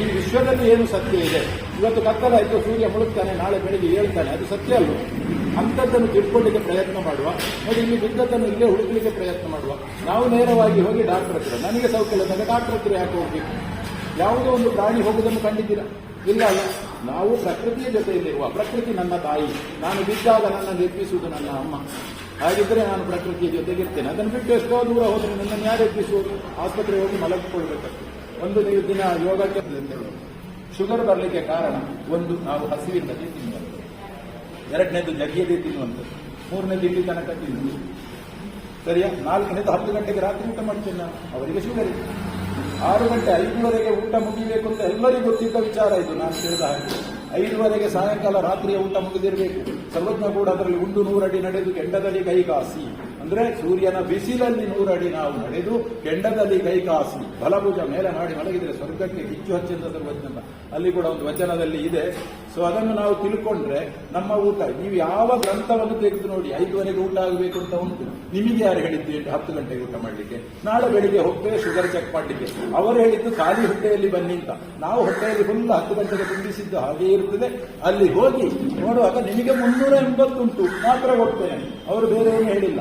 ಈ ವಿಶ್ವದಲ್ಲಿ ಏನು ಸತ್ಯ ಇದೆ? ಇವತ್ತು ಕತ್ತಲಾಯಿತು ಸೂರ್ಯ ಮುಳುಗ್ತಾನೆ, ನಾಳೆ ಬೆಳಿಗ್ಗೆ ಹೇಳ್ತಾನೆ. ಅದು ಸತ್ಯ ಅಲ್ಲ ಅಂಥದ್ದನ್ನು ತಿಳ್ಕೊಳ್ಳಿಕ್ಕೆ ಪ್ರಯತ್ನ ಮಾಡುವ. ನೋಡಿ, ಇಲ್ಲಿ ಬಿದ್ದದ್ದನ್ನು ಇಲ್ಲೇ ಹುಡುಕಲಿಕ್ಕೆ ಪ್ರಯತ್ನ ಮಾಡುವ. ನಾವು ನೇರವಾಗಿ ಹೋಗಿ ಡಾಕ್ಟರ್ ಹತ್ರ. ನನಗೆ ಸೌಕರ್ಯ ಅಂದರೆ ಡಾಕ್ಟರ್ ಹತ್ರ ಯಾಕೆ ಹೋಗ್ಬೇಕು? ಯಾವುದೋ ಒಂದು ಪ್ರಾಣಿ ಹೋಗುವುದನ್ನು ಕಂಡಿದ್ದೀರಾ? ಇಲ್ಲ ಅಲ್ಲ. ನಾವು ಪ್ರಕೃತಿಯ ಜೊತೆಯಲ್ಲಿರುವ, ಪ್ರಕೃತಿ ನನ್ನ ತಾಯಿ. ನಾನು ಬಿದ್ದಾಗ ನನ್ನ ನಿರ್ಮಿಸುವುದು ನನ್ನ ಅಮ್ಮ. ಹಾಗಿದ್ರೆ ನಾನು ಪ್ರಕೃತಿಯ ಜೊತೆಗಿರ್ತೇನೆ ಅದನ್ನು ಬಿಟ್ಟು ಎಷ್ಟೋ ದೂರ ಹೋದ್ರೆ ನನ್ನನ್ನು ಯಾರು ಎತ್ತಿಸುವುದು ಆಸ್ಪತ್ರೆಗೆ ಹೋಗಿ ಮಲಗಿಕೊಳ್ಬೇಕಾಗ್ತದೆ ಒಂದು ನೀವು ದಿನ ಹೇಳೋದು. ಶುಗರ್ ಬರಲಿಕ್ಕೆ ಕಾರಣ ಒಂದು, ನಾವು ಹಸಿವಿಲ್ಲದೆ ತಿನ್ನುವಂಥದ್ದು ಎರಡನೇದು ಜಗಿಯದೆ ತಿನ್ನುವಂಥದ್ದು. ಮೂರನೇದು ಇಲ್ಲಿ ತನಕ ತಿನ್ನುವುದು. ಸರಿಯಾ? ನಾಲ್ಕನೇದು ಹತ್ತು ಗಂಟೆಗೆ ರಾತ್ರಿ ಊಟ ಮಾಡ್ತೇನೆ ನಾನು. ಅವರಿಗೆ ಶುಗರ್ ಇದೆ. ಆರು ಗಂಟೆ ಐದುವರೆಗೆ ಊಟ ಮುಗಿಬೇಕು ಅಂತ ಎಲ್ಲರಿಗೂ ಗೊತ್ತಿದ್ದ ವಿಚಾರ ಇದು. ನಾನು ಕೇಳಿದ ಹಾಗೆ ಐದುವರೆಗೆ ಸಾಯಂಕಾಲ ರಾತ್ರಿಯ ಊಟ ಮುಗಿದಿರಬೇಕು. ಸರ್ವಜ್ಞ ಕೂಡ ಅದರಲ್ಲಿ ಉಂಡು ನೂರಡಿ ನಡೆದು ಕೆಂಡದಲ್ಲಿ ಕೈಕಾಸಿ. ಅಂದ್ರೆ ಸೂರ್ಯನ ಬಿಸಿಲಲ್ಲಿ ನೂರಡಿ ನಾವು ನಡೆದು ಕೆಂಡದಲ್ಲಿ ಕೈಕಾಸಿ. ಬಲಭುಜ ಮೇಲೆ ಮಾಡಿ ಮಲಗಿದ್ರೆ ಸ್ವರ್ಗಕ್ಕೆ ಕಿಚ್ಚು ಹಚ್ಚಿದ ಸರ್ವಜ್ಞ. ಅಲ್ಲಿ ಕೂಡ ಒಂದು ವಚನದಲ್ಲಿ ಇದೆ. ಸೊ ಅದನ್ನು ನಾವು ತಿಳ್ಕೊಂಡ್ರೆ ನಮ್ಮ ಊಟ ನೀವು ಯಾವ ಗ್ರಂಥವನ್ನು ತೆಗೆದು ನೋಡಿ ಐದುವರೆಗೆ ಊಟ ಆಗಬೇಕು ಅಂತ ಉಂಟು. ನಿಮಗೆ ಯಾರು ಹೇಳಿದ್ದು ಎಂಟು ಹತ್ತು ಗಂಟೆಗೆ ಊಟ ಮಾಡಲಿಕ್ಕೆ? ನಾಳೆ ಬೆಳಿಗ್ಗೆ ಹೋಗ್ತೇವೆ ಶುಗರ್ ಚೆಕ್ ಮಾಡಲಿಕ್ಕೆ. ಅವರು ಹೇಳಿದ್ದು ಖಾಲಿ ಹೊಟ್ಟೆಯಲ್ಲಿ ಬನ್ನಿ ಅಂತ. ನಾವು ಹೊಟ್ಟೆಯಲ್ಲಿ ಫುಲ್ ಹತ್ತು ಗಂಟೆಗೆ ತುಂಬಿಸಿದ್ದು ಹಾಗೆ ಇರ್ತದೆ. ಅಲ್ಲಿ ಹೋಗಿ ನೋಡುವಾಗ ನಿಮಗೆ ಮುನ್ನೂರ ಎಂಬತ್ತುಂಟು ಮಾತ್ರ ಕೊಡ್ತೇನೆ. ಅವರು ಬೇರೆ ಏನು ಹೇಳಿಲ್ಲ.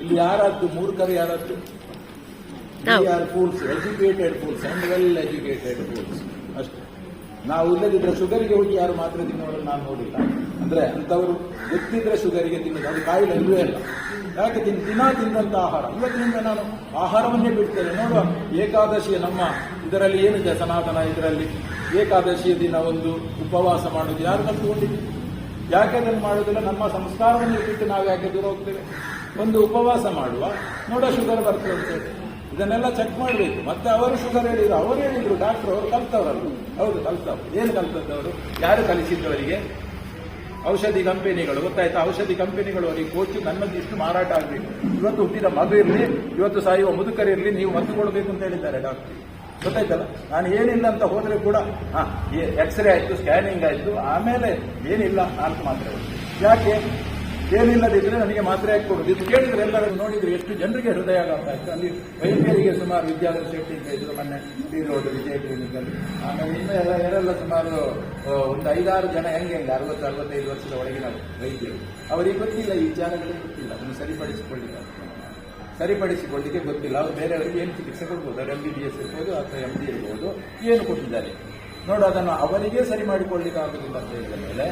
ಇಲ್ಲಿ ಯಾರದ್ದು ಮೂರ್ಖರು ಯಾರದ್ದು. Are fools educated fools and well educated fools ನಾವು ಇಲ್ಲದಿದ್ರೆ ಶುಗರಿಗೆ ಹೋಗಿ ಯಾರು ಮಾತ್ರ ತಿನ್ನೋರನ್ನು ನಾನು ನೋಡಿಲ್ಲ. ಅಂದ್ರೆ ಅಂತವರು ಗೊತ್ತಿದ್ರೆ ಶುಗರಿಗೆ ತಿನ್ನೋದು. ಅದು ಕಾಯಿಲೆ ಇಲ್ಲವೇ ಇಲ್ಲ ಯಾಕೆ ತಿನ್, ದಿನ ತಿಂದಂತ ಆಹಾರ. ಇವತ್ತಿನಿಂದ ನಾನು ಆಹಾರವನ್ನೇ ಬಿಡ್ತೇನೆ. ನೋಡುವ ಏಕಾದಶಿಯ ನಮ್ಮ ಇದರಲ್ಲಿ ಏನಿದೆ ಸನಾತನ ಇದರಲ್ಲಿ? ಏಕಾದಶಿಯ ದಿನ ಒಂದು ಉಪವಾಸ ಮಾಡೋದು ಯಾರು ಕಲ್ತುಕೊಂಡಿದ್ದೀವಿ ಯಾಕೆ ಅದನ್ನು ಮಾಡೋದಿಲ್ಲ ನಮ್ಮ ಸಂಸ್ಕಾರವನ್ನು ಬಿಟ್ಟು ನಾವು ಯಾಕೆ ದೂರ ಹೋಗ್ತೇವೆ? ಒಂದು ಉಪವಾಸ ಮಾಡುವ. ನೋಡ ಶುಗರ್ ಬರ್ತದೆ. ಇದನ್ನೆಲ್ಲ ಚೆಕ್ ಮಾಡಬೇಕು. ಮತ್ತೆ ಅವರು ಶುಗರ್ ಹೇಳಿದ್ರು. ಅವರು ಹೇಳಿದ್ರು. ಡಾಕ್ಟರ್ ಅವರು ಕಲ್ತವ್ರಲ್ಲ. ಹೌದು, ಕಲ್ತವ್ರು. ಏನು ಕಲ್ತದ್ದವರು ಯಾರು ಕಲಿಸಿದ್ದವರಿಗೆ ಔಷಧಿ ಕಂಪನಿಗಳು. ಗೊತ್ತಾಯ್ತಾ? ಔಷಧಿ ಕಂಪನಿಗಳು ಅವರಿಗೆ ಕೋಚು. ನನ್ನದು ಇಷ್ಟು ಮಾರಾಟ ಆಗಬೇಕು. ಇವತ್ತು ಹುಟ್ಟಿದ ಮಗು ಇರಲಿ, ಇವತ್ತು ಸಾಯುವ ಮುದುಕರಿರಲಿ ನೀವು ಮದ್ದು ಕೊಡಬೇಕು ಅಂತ ಹೇಳಿದ್ದಾರೆ ಡಾಕ್ಟರ್ ಗೊತ್ತಾಯ್ತಲ್ಲ? ನಾನು ಏನಿಲ್ಲ ಅಂತ ಹೋದರೆ ಕೂಡ, ಹಾ ಎಕ್ಸ್ರೇ ಆಯಿತು ಸ್ಕ್ಯಾನಿಂಗ್ ಆಯಿತು, ಆಮೇಲೆ ಏನಿಲ್ಲ ನಾಲ್ಕು ಮಾತ್ರ ಯಾಕೆ? ಏನಿಲ್ಲದಿದ್ರೆ ನನಗೆ ಮಾತ್ರ ಹಾಕಿ ಇದು ಕೇಳಿದ್ರೆ ಎಲ್ಲರೂ ನೋಡಿದ್ರೆ ಎಷ್ಟು ಜನರಿಗೆ ಹೃದಯ ಆಯ್ತು. ಅಲ್ಲಿ ವೈದ್ಯರಿಗೆ ಸುಮಾರು ವಿದ್ಯಾಧರ ಶೆಟ್ಟಿ ಅಂತ ಇದ್ರು ಮೊನ್ನೆ ತೀರೋದು ವಿಜಯ ಕ್ಲಿನಿಕ್ ಅಲ್ಲಿ. ಆಮೇಲೆ ಇನ್ನೂ ಎಲ್ಲ ಯಾರೆಲ್ಲ ಸುಮಾರು ಒಂದು ಐದಾರು ಜನ ಹೆಂಗೆ ಹೆಂಗೆ, ಅರವತ್ತು, ಅರವತ್ತೈದು ವರ್ಷದ ಒಳಗಿನ ವೈದ್ಯರು. ಅವರಿಗೆ ಗೊತ್ತಿಲ್ಲ, ಈ ವಿಚಾರಗಳಿಗೆ ಗೊತ್ತಿಲ್ಲ. ಅದನ್ನು ಸರಿಪಡಿಸಿಕೊಳ್ಳಿಲ್ಲ. ಸರಿಪಡಿಸಿಕೊಳ್ಳಿಕ್ಕೆ ಗೊತ್ತಿಲ್ಲ. ಅವ್ರು ಬೇರೆಯವರಿಗೆ ಏನು ಚಿಕಿತ್ಸೆ ಕೊಡ್ಬೋದು? ಎಂ ಬಿ ಬಿ ಎಸ್ ಇರ್ಬೋದು ಅಥವಾ ಎಂ ಡಿ ಇರ್ಬೋದು. ಏನು ಕೊಟ್ಟಿದ್ದಾರೆ? ನೋಡು, ಅದನ್ನು ಅವರಿಗೆ ಸರಿ ಮಾಡಿಕೊಳ್ಳಿಕ್ಕೆ ಆಗುದಿಲ್ಲ ಅಂತ ಹೇಳಿದ ಮೇಲೆ,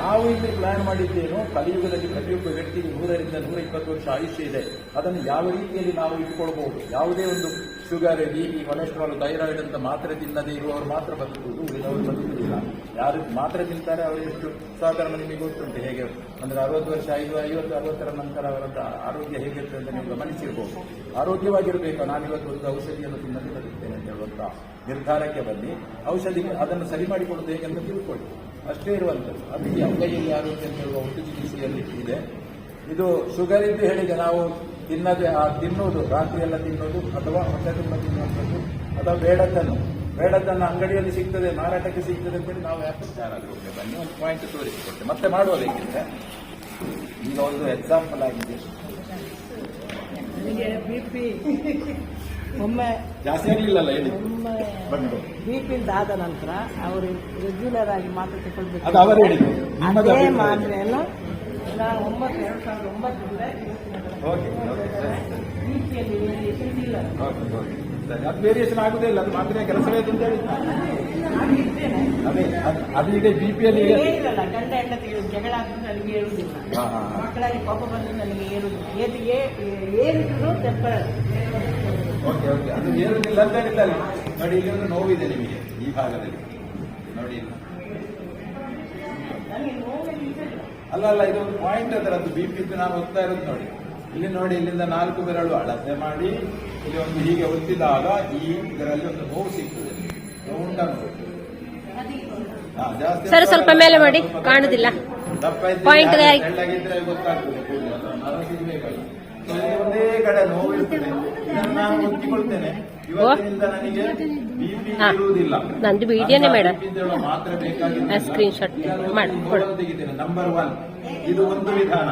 ನಾವು ಇಲ್ಲಿ ಪ್ಲಾನ್ ಮಾಡಿದ್ದೇನು, ಕಲಿಯುಗದಲ್ಲಿ ಪ್ರತಿಯೊಬ್ಬ ವ್ಯಕ್ತಿಗೆ ನೂರರಿಂದ ನೂರ ಇಪ್ಪತ್ತು ವರ್ಷ ಆಯುಷ್ಯ ಇದೆ. ಅದನ್ನು ಯಾವ ರೀತಿಯಲ್ಲಿ ನಾವು ಇಟ್ಕೊಳ್ಬಹುದು ಯಾವುದೇ ಒಂದು sugar B P cholesterol thyroid ಅಂತ ಮಾತ್ರೆ ತಿನ್ನದೇ ಇರುವವರು ಮಾತ್ರ ಬದುಕುವುದು, ಉಳಿದವರು ಬದುಕುವುದಿಲ್ಲ. ಯಾರು ಮಾತ್ರೆ ತಿಂತಾರೆ, ಅವರು ಎಷ್ಟು ಸಾಧಾರಣ ನಿಮಗೆ ಗೊತ್ತುಂಟು, ಹೇಗೆ? ಅಂದರೆ ಅರವತ್ತು ವರ್ಷ ಐದು ಐವತ್ತು, ಅರವತ್ತರ ನಂತರ ಅವರ ಆರೋಗ್ಯ ಹೇಗಿರ್ತದೆ ಅಂತ ನೀವು ಗಮನಿಸಿರ್ಬೋದು. ಆರೋಗ್ಯವಾಗಿರಬೇಕು, ನಾನಿವತ್ತು ಒಂದು ಔಷಧಿಯನ್ನು ತಿನ್ನದೆ ಹೇಳುವಂತ ನಿರ್ಧಾರಕ್ಕೆ ಬನ್ನಿ. ಔಷಧಿ ಅದನ್ನು ಸರಿ ಮಾಡಿಕೊಡೋದು ಹೇಗೆ ಅಂತ ತಿಳ್ಕೊಳ್ಳಿ. ಅಷ್ಟೇ ಇರುವಂಥದ್ದು. ಅದು ಈ ಅಂಗೈಯಲ್ಲಿ ಆರೋಗ್ಯ ಅಂತ ಹೇಳುವ ಒಟ್ಟು ಚಿಕಿತ್ಸೆಯಲ್ಲಿ ಇದೆ. ಇದು ಶುಗರ್ ಇದ್ದು ಹೇಳಿದೆ, ನಾವು ತಿನ್ನದೆ, ಆ ತಿನ್ನುವುದು ರಾತ್ರಿ ಎಲ್ಲ ತಿನ್ನುವುದು ಅಥವಾ ಹೊಟ್ಟೆ ತುಂಬ ತಿನ್ನುವಂಥದ್ದು, ಅಥವಾ ಬೇಡದ್ದನ್ನು. ಬೇಡದ್ದನ್ನು ಅಂಗಡಿಯಲ್ಲಿ ಸಿಗ್ತದೆ, ಮಾರಾಟಕ್ಕೆ ಸಿಗ್ತದೆ ಅಂತೇಳಿ ನಾವು ಯಾಕೆ ಯಾರಾದರೂ ಹೋಗಿ ಬನ್ನಿ, ಒಂದು ಪಾಯಿಂಟ್ ತೋರಿಸಿಕೊಟ್ಟೆ ಮತ್ತೆ ಮಾಡುವುದಕ್ಕಿಂತ ಈಗ ಒಂದು ಎಕ್ಸಾಂಪಲ್ ಆಗಿದೆ. ಒಮ್ಮೆ ಜಾಸ್ತಿ ಆಗಲಿಲ್ಲಲ್ಲ ಹೇಳಿ? ಒಮ್ಮೆ ಬಂದು ಬಿ ಪಿ ಆದ ನಂತರ ಅವರು ರೆಗ್ಯುಲರ್ ಆಗಿ ಮಾತ್ರೆ ತಗೊಳ್ಬೇಕು ಅದು ಅವರು ಹೇಳಿದ್ದು. ನಿಮ್ಮದು ಅದೇ ಅಭಿಪ್ರಾಯ. ಮಾತ್ರೆಯನ್ನು ನಾನು ಒಂಬತ್ತು ಎರಡು ಸಾವಿರದ ಒಂಬತ್ತರಿಂದ ಓಕೆ ಓಕೆ ಸರಿ ಬಿ ಪಿಯಲ್ಲಿ ವೇರಿಯೇಷನ್ ಇಲ್ಲ. ಓಕೆ ಓಕೆ ಸರಿ ಅದು ವೇರಿಯೇಷನ್ ಆಗುದೇ ಇಲ್ಲ ಅದು ಮಾತ್ರ ಕೆಲಸವೇ ಅಂತ ಅದೇ ಅದು- ಅದು ಈಗ ಬಿ ಇರಲ್ಲ ಗಂಡ ಹೆಂಡತಿ ಜಗಳ ಆದ್ರೂ ನನಗೆ ಏರುವುದಿಲ್ಲ ಹಾ, ಹಾ, ಹಾ. ಮಕ್ಕಳಲ್ಲಿ ಕೋಪ ಬಂದ್ರೆ ನನಗೆ ಏರುವುದಿಲ್ಲ ಏದು ಏರಿದ್ರು ತೆಪ್ಪಳ ಓಕೆ ಓಕೆ ಅದು ಹೇಳಿಲ್ಲ ಅಲ್ಲಿ. ನೋಡಿ ಇಲ್ಲಿ ಒಂದು ನೋವಿದೆ ನಿಮಗೆ ಈ ಭಾಗದಲ್ಲಿ. ನೋಡಿ. ಅಲ್ಲ ಅಲ್ಲ ಇದು ಒಂದು ಪಾಯಿಂಟ್ ಅದರದ್ದು. ಬಿ ಪಿ ನಾನು ಹೋಗ್ತಾ ಇರೋದು ನೋಡಿ. ಇಲ್ಲಿ ನೋಡಿ ಇಲ್ಲಿಂದ ನಾಲ್ಕು ಬೆರಳು ಅಳತೆ ಮಾಡಿ ಇಲ್ಲಿ ಒಂದು ಹೀಗೆ ಒತ್ತಿದಾಗ ಈ ಇದರಲ್ಲಿ ಒಂದು ನೋವು ಸಿಗ್ತದೆ. ರೌಂಡ್ ನೋವು. ಸರ್, ಸ್ವಲ್ಪ ಮೇಲೆ ಮಾಡಿ, ಕಾಣುದಿಲ್ಲ. ಪಾಯಿಂಟ್ ಗೊತ್ತಾಗ್ತದೆ. ಒಂದೇ ಕಡೆ ನೋವು ಇರ್ತದೆ ನಾನು ಇವತ್ತಿನಿಂದ ನನಗೆ. ಇರುವುದಿಲ್ಲ. ನಂದು ವಿಡಿಯೋನೇ ಮೇಡಮ್. ಮಾತ್ರ ಬೇಕಾಗಿಲ್ಲ ಮಾಡಿ, ಕೊಡು. ತೆಗಿದ್ದೇನೆ ನಂಬರ್ ಒನ್ ಇದು ಒಂದು ವಿಧಾನ.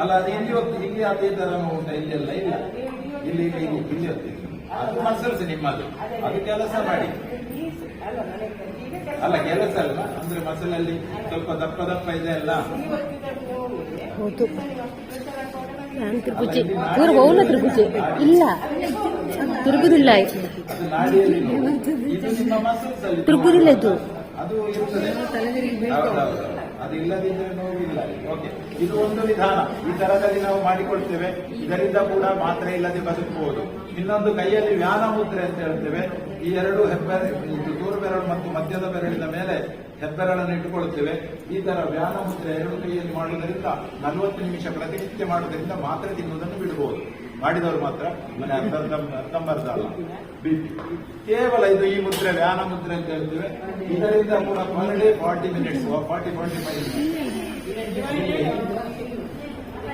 ಅಲ್ಲ ಅದು ಇಲ್ಲಿ ಹೊತ್ತು ಇಲ್ಲಿ ಅದೇ ತರ ಉಂಟ? ಇಲ್ಲೆಲ್ಲ ಇಲ್ಲ. ಇಲ್ಲಿ ಇಲ್ಲಿ ಇಲ್ಲಿ ಹೊತ್ತಿದೆ ಅದು ಮಸಲ್ಸ್ ನಿಮ್ಮದು. ಅದು ಕೆಲಸ ಮಾಡಿ. ಅಲ್ಲ ನನಗೆ ಕೆಲಸ ಅಲ್ಲ ಕೆಲಸ ಅಲ್ಲ. ಅಂದ್ರೆ ಮಸಲಲ್ಲಿ ಸ್ವಲ್ಪ ದಪ್ಪ ದಪ್ಪ ಇದೆ ಅಲ್ಲ. ಹೌದು. ನಾನು ತಿರುಗುಜಿ ದೂರ ಹೋಗಲ್ಲ ತಿರುಗುಜಿ ಇಲ್ಲ. ತಿರುಗುದಿಲ್ಲ ತಿರುಗುದಿಲ್ಲ ಇದು. ನೋವಿಲ್ಲ ಓಕೆ ಇದು. ಒಂದು ವಿಧಾನ ಈ ತರದಲ್ಲಿ ನಾವು ಮಾಡಿಕೊಳ್ತೇವೆ. ಇದರಿಂದ ಕೂಡ ಮಾತ್ರೆ ಇಲ್ಲದೆ ಬದುಕಬಹುದು ಇನ್ನೊಂದು ಕೈಯಲ್ಲಿ ವ್ಯಾನ ಮುದ್ರೆ ಅಂತ ಹೇಳ್ತೇವೆ. ಈ ಎರಡು ಹೆಬ್ಬೆರಳು ಇದು ಬೆರಳು ಮತ್ತು ಮಧ್ಯದ ಬೆರಳಿನ ಮೇಲೆ ಹೆಬ್ಬೆರಳನ್ನು ಇಟ್ಟುಕೊಳ್ಳುತ್ತೇವೆ. ಈ ತರ ವ್ಯಾನ ಮುದ್ರೆ ಎರಡು ಕೈಯಲ್ಲಿ ಮಾಡುವುದರಿಂದ ನಲವತ್ತು ನಿಮಿಷ ಪ್ರತಿನಿತ್ಯ ಮಾಡುವುದರಿಂದ ಮಾತ್ರ ತಿನ್ನುವುದನ್ನು ಬಿಡಬಹುದು. ಮಾಡಿದವರು ಮಾತ್ರ ಮನೆ ಅರ್ಧ ಅಲ್ಲ ಕೇವಲ ಇದು ಈ ಮುದ್ರೆ ವ್ಯಾನ ಮುದ್ರೆ ಅಂತ ಹೇಳ್ತೇವೆ. ಇದರಿಂದ ಕೂಡ per day forty minutes forty forty five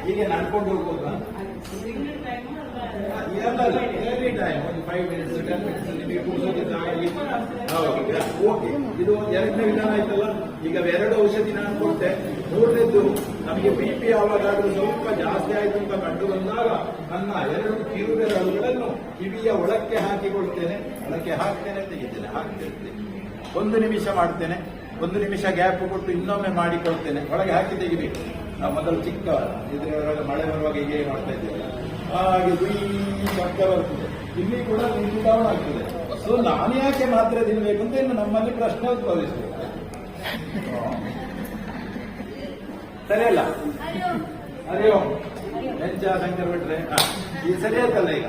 ಹೀಗೆ ನಡ್ಕೊಂಡು ಹೋಗ್ಬೋದಾ? ಓಕೆ ಇದು ಎರಡನೇ ವಿಧಾನ ಆಯ್ತಲ್ಲ ಈಗ ಎರಡು ಔಷಧಿ ನಾನು ಕೊಟ್ಟೆ ಮೂರನೇದ್ದು ನಮಗೆ ಬಿ ಪಿ ಯಾವಾಗಾದ್ರೂ ಸ್ವಲ್ಪ ಜಾಸ್ತಿ ಆಯಿತು ಅಂತ ಕಂಡು ಬಂದಾಗ ನನ್ನ ಎರಡು ಕಿರುಬೆರಳುಗಳನ್ನು ಕಿವಿಯ ಒಳಕ್ಕೆ ಹಾಕಿಕೊಳ್ತೇನೆ ಒಳಕ್ಕೆ ಹಾಕ್ತೇನೆ ತೆಗಿತೇನೆ ಹಾಕ್ತೇನೆ ಒಂದು ನಿಮಿಷ ಮಾಡ್ತೇನೆ, ಒಂದು ನಿಮಿಷ ಗ್ಯಾಪ್ ಕೊಟ್ಟು ಇನ್ನೊಮ್ಮೆ ಮಾಡಿಕೊಳ್ತೇನೆ. ಒಳಗೆ ಹಾಕಿ ತೆಗಿಬೇಕು. ನಾವು ಮೊದಲು ಚಿಕ್ಕ ಇದರೊಳಗೆ ಮಳೆ ಬರುವಾಗ ಹೀಗೆ ಮಾಡ್ತಾ ಇದ್ದೇವೆ. ಹಾಗೆ ಶಬ್ದ ಬರ್ತದೆ. ಇಲ್ಲಿ ಕೂಡ ನಿಂತು ಡೌನ್ ಆಗ್ತದೆ. ಸೊ ನಾನು ಯಾಕೆ ಮಾತ್ರೆ ತಿನ್ಬೇಕು ಅಂತ ಇನ್ನು ನಮ್ಮಲ್ಲಿ ಪ್ರಶ್ನೆ ಉದ್ಭವಿಸ್ತದೆ ಸರಿ ಅಲ್ಲ ಅಯ್ಯೋ ಹೆಂಚ ಶಂಕರ್ ಬಿಟ್ರೆ. ಈ ಸರಿ ಆಯ್ತಲ್ಲ ಈಗ.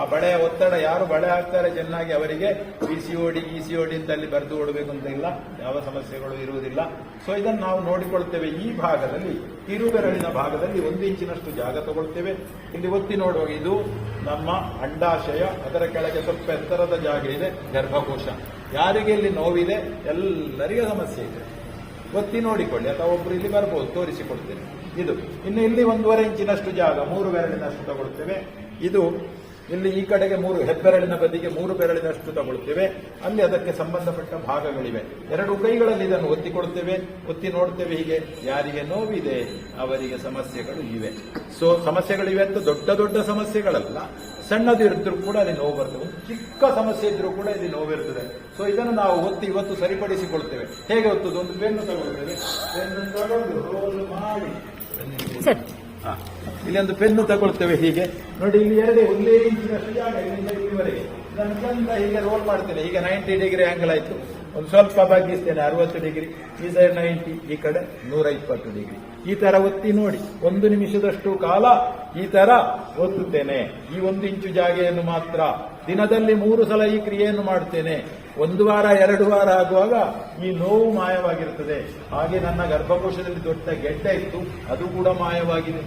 ಆ ಬಳೆಯ ಒತ್ತಡ ಯಾರು ಬಳೆ ಹಾಕ್ತಾರೆ ಚೆನ್ನಾಗಿ ಅವರಿಗೆ P C O D E C O D ಅಂತ ಅಲ್ಲಿ ಬರೆದು ಕೊಡಬೇಕು ಅಂತ ಇಲ್ಲ. ಯಾವ ಸಮಸ್ಯೆಗಳು ಇರುವುದಿಲ್ಲ. ಸೊ ಇದನ್ನು ನಾವು ನೋಡಿಕೊಳ್ತೇವೆ. ಈ ಭಾಗದಲ್ಲಿ ಕಿರುಬೆರಳಿನ ಭಾಗದಲ್ಲಿ ಒಂದು ಇಂಚಿನಷ್ಟು ಜಾಗ ತಗೊಳ್ತೇವೆ. ಇಲ್ಲಿ ಒತ್ತಿ ನೋಡುವಾಗ ಇದು ನಮ್ಮ ಅಂಡಾಶಯ. ಅದರ ಕೆಳಗೆ ಸ್ವಲ್ಪ ಎತ್ತರದ ಜಾಗ ಇದೆ, ಗರ್ಭಕೋಶ. ಯಾರಿಗೆ ಇಲ್ಲಿ ನೋವಿದೆ? ಎಲ್ಲರಿಗೂ ಸಮಸ್ಯೆ ಇದೆ. ಒತ್ತಿ ನೋಡಿಕೊಳ್ಳಿ. ಅಥವಾ ಒಬ್ಬರು ಇಲ್ಲಿ ಬರ್ಬೋದು, ತೋರಿಸಿಕೊಡ್ತೇನೆ. ಇದು. ಇನ್ನು ಇಲ್ಲಿ ಒಂದೂವರೆ ಇಂಚಿನಷ್ಟು ಜಾಗ, ಮೂರು ಬೆರಳಿನಷ್ಟು ತಗೊಳ್ತೇವೆ. ಇದು ಇಲ್ಲಿ ಈ ಕಡೆಗೆ ಮೂರು ಹೆಬ್ಬೆರಳಿನ ಬದಿಗೆ ಮೂರು ಬೆರಳಿನಷ್ಟು ತಗೊಳ್ತೇವೆ. ಅಲ್ಲಿ ಅದಕ್ಕೆ ಸಂಬಂಧಪಟ್ಟ ಭಾಗಗಳಿವೆ. ಎರಡು ಕೈಗಳಲ್ಲಿ ಇದನ್ನು ಒತ್ತಿ ಕೊಡ್ತೇವೆ ಒತ್ತಿ ನೋಡ್ತೇವೆ ಹೀಗೆ ಯಾರಿಗೆ ನೋವಿದೆ ಅವರಿಗೆ ಸಮಸ್ಯೆಗಳು ಇವೆ. ಸೊ ಸಮಸ್ಯೆಗಳಿವೆ ಅಂತ ದೊಡ್ಡ ದೊಡ್ಡ ಸಮಸ್ಯೆಗಳಲ್ಲ. ಸಣ್ಣದು ಇದ್ರೂ ಕೂಡ ಅಲ್ಲಿ ನೋವು ಬರ್ತದೆ. ಒಂದು ಚಿಕ್ಕ ಸಮಸ್ಯೆ ಇದ್ರೂ ಕೂಡ ಇಲ್ಲಿ ನೋವಿರ್ತದೆ ಸೊ ಇದನ್ನು ನಾವು ಒತ್ತಿ ಇವತ್ತು ಸರಿಪಡಿಸಿಕೊಳ್ತೇವೆ. ಹೇಗೆ ಒತ್ತುದು? ಒಂದು ಪೆನ್ನು ತಗೊಳ್ತೇವೆ. ಪೆನ್ನು ತಗೊಂಡು ರೋಲ್ ಮಾಡಿ. ಇಲ್ಲಿ ಒಂದು ಪೆನ್ನು ತಗೊಳ್ತೇವೆ ಹೀಗೆ. ನೋಡಿ, ಇಲ್ಲಿ ಎರಡೇ, ಒಂದೇ ಇಂಚಿನಷ್ಟು ಜಾಗ ಇಲ್ಲಿಂದ ಇಲ್ಲಿವರೆಗೆ. ಹೀಗೆ ರೋಲ್ ಮಾಡ್ತೇನೆ. ಈಗ ನೈಂಟಿ ಡಿಗ್ರಿ ಆಂಗಲ್ ಆಯ್ತು. ಒಂದು ಸ್ವಲ್ಪ ಬಗ್ಗಿಸ್ತೇನೆ, ಅರವತ್ತು ಡಿಗ್ರಿ ಈ ಸೈಡ್ ನೈಂಟಿ ಈ ಕಡೆ ನೂರ ಇಪ್ಪತ್ತು ಡಿಗ್ರಿ ಈ ತರ ಒತ್ತಿ ನೋಡಿ. ಒಂದು ನಿಮಿಷದಷ್ಟು ಕಾಲ ಈ ತರ ಒತ್ತುತ್ತೇನೆ. ಈ ಒಂದು ಇಂಚು ಜಾಗೆಯನ್ನು ಮಾತ್ರ. ದಿನದಲ್ಲಿ ಮೂರು ಸಲ ಈ ಕ್ರಿಯೆಯನ್ನು ಮಾಡುತ್ತೇನೆ ಒಂದು ವಾರ, ಎರಡು ವಾರ ಆಗುವಾಗ ಈ ನೋವು ಮಾಯವಾಗಿರುತ್ತದೆ. ಹಾಗೆ ನನ್ನ ಗರ್ಭಕೋಶದಲ್ಲಿ ದೊಡ್ಡ ಗೆಡ್ಡೆ ಇತ್ತು. ಅದು ಕೂಡ ಮಾಯವಾಗಿದೆ.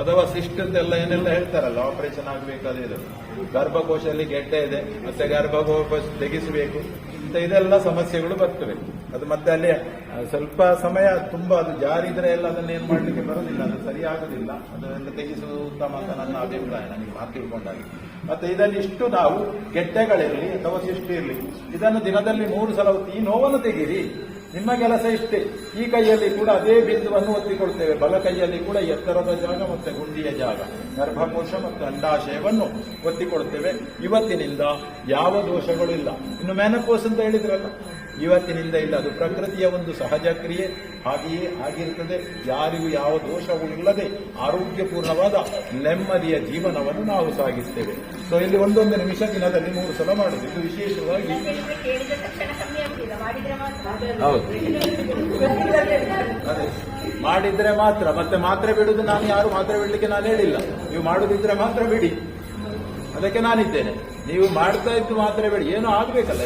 ಅಥವಾ ಸಿಸ್ಟ್ ಅಂತೆಲ್ಲ ಏನೆಲ್ಲ ಹೇಳ್ತಾರಲ್ಲ ಆಪರೇಷನ್ ಆಗಬೇಕಾದ್ರೆ ಇದು. ಗರ್ಭಕೋಶದಲ್ಲಿ ಗೆಡ್ಡೆ ಇದೆ, ಮತ್ತೆ ಗರ್ಭಕೋಶ ತೆಗೆಸಬೇಕು ಅಂತ ಇದೆಲ್ಲ ಸಮಸ್ಯೆಗಳು ಬರ್ತವೆ. ಅದು ಮತ್ತೆ ಅಲ್ಲಿ ಸ್ವಲ್ಪ ಸಮಯ ತುಂಬಾ, ಅದು ಜಾರಿದ್ರೆ ಎಲ್ಲ ಅದನ್ನ ಏನ್ ಮಾಡ್ಲಿಕ್ಕೆ ಬರೋದಿಲ್ಲ, ಅದು ಸರಿ ಆಗುದಿಲ್ಲ ತೆಗೆಸುವುದು ಉತ್ತಮ ಅಂತ ನನ್ನ ಅಭಿಪ್ರಾಯ, ನನಗೆ ಮಾತು ತಿಳ್ಕೊಂಡಾಗ. ಮತ್ತೆ ಇದರಲ್ಲಿ ಇಷ್ಟು ನಾವು ಗೆಡ್ಡೆಗಳಿರಲಿ ಅಥವಾ ಸಿಷ್ಟು ಇರಲಿ, ಇದನ್ನು ದಿನದಲ್ಲಿ ಮೂರು ಸಲ, ಈ ನೋವನ್ನು ತೆಗೀರಿ. ನಿಮ್ಮ ಕೆಲಸ ಇಷ್ಟೇ. ಈ ಕೈಯಲ್ಲಿ ಕೂಡ ಅದೇ ಬಿಂದುವನ್ನು ಒತ್ತಿಕೊಳ್ತೇವೆ. ಬಲ ಕೈಯಲ್ಲಿ ಕೂಡ ಎತ್ತರದ ಜಾಗ ಮತ್ತೆ ಗುಂಡಿಯ ಜಾಗ. ಗರ್ಭಕೋಶ ಮತ್ತು ಅಂಡಾಶಯವನ್ನು ಒತ್ತಿಕೊಳ್ತೇವೆ. ಇವತ್ತಿನಿಂದ ಯಾವ ದೋಷಗಳು ಇಲ್ಲ. ಇನ್ನು ಮ್ಯಾನಕೋಸ್ ಅಂತ ಹೇಳಿದ್ರಲ್ಲ? ಇವತ್ತಿನಿಂದ ಇಲ್ಲ ಅದು ಪ್ರಕೃತಿಯ ಒಂದು ಸಹಜ ಕ್ರಿಯೆ. ಹಾಗೆಯೇ ಆಗಿರುತ್ತದೆ ಯಾರಿಗೂ ಯಾವ ದೋಷವೂ ಇಲ್ಲದೆ ಆರೋಗ್ಯಪೂರ್ಣವಾದ ನೆಮ್ಮದಿಯ ಜೀವನವನ್ನು ನಾವು ಸಾಗಿಸ್ತೇವೆ. ಸೊ ಇಲ್ಲಿ ಒಂದೊಂದು ನಿಮಿಷ ದಿನದಲ್ಲಿ ಮೂರು ಸಲ ಮಾಡುದು. ಇದು ವಿಶೇಷವಾಗಿ ಕೇಳಿದ ತಕ್ಷಣ ಕಮ್ಮಿ ಆಗುದಿಲ್ಲ ಮಾಡಿದ್ರೆ ಮಾತ್ರ. ಹೌದು. ಅದೇ. ಮಾಡಿದ್ರೆ ಮಾತ್ರ. ಮತ್ತೆ ಮಾತ್ರೆ ಬಿಡುದು ನಾನು ಯಾರು ಮಾತ್ರೆ ಬಿಡಲಿಕ್ಕೆ ನಾನು ಹೇಳಿಲ್ಲ. ನೀವು ಮಾಡುದಿದ್ರೆ ಮಾತ್ರ ಬಿಡಿ. ಅದಕ್ಕೆ ನಾನಿದ್ದೇನೆ. ನೀವು ಮಾಡ್ತಾ ಇದ್ದು ಮಾತ್ರೆ ಬಿಡಿ. ಏನೋ ಆಗ್ಬೇಕಲ್ಲ.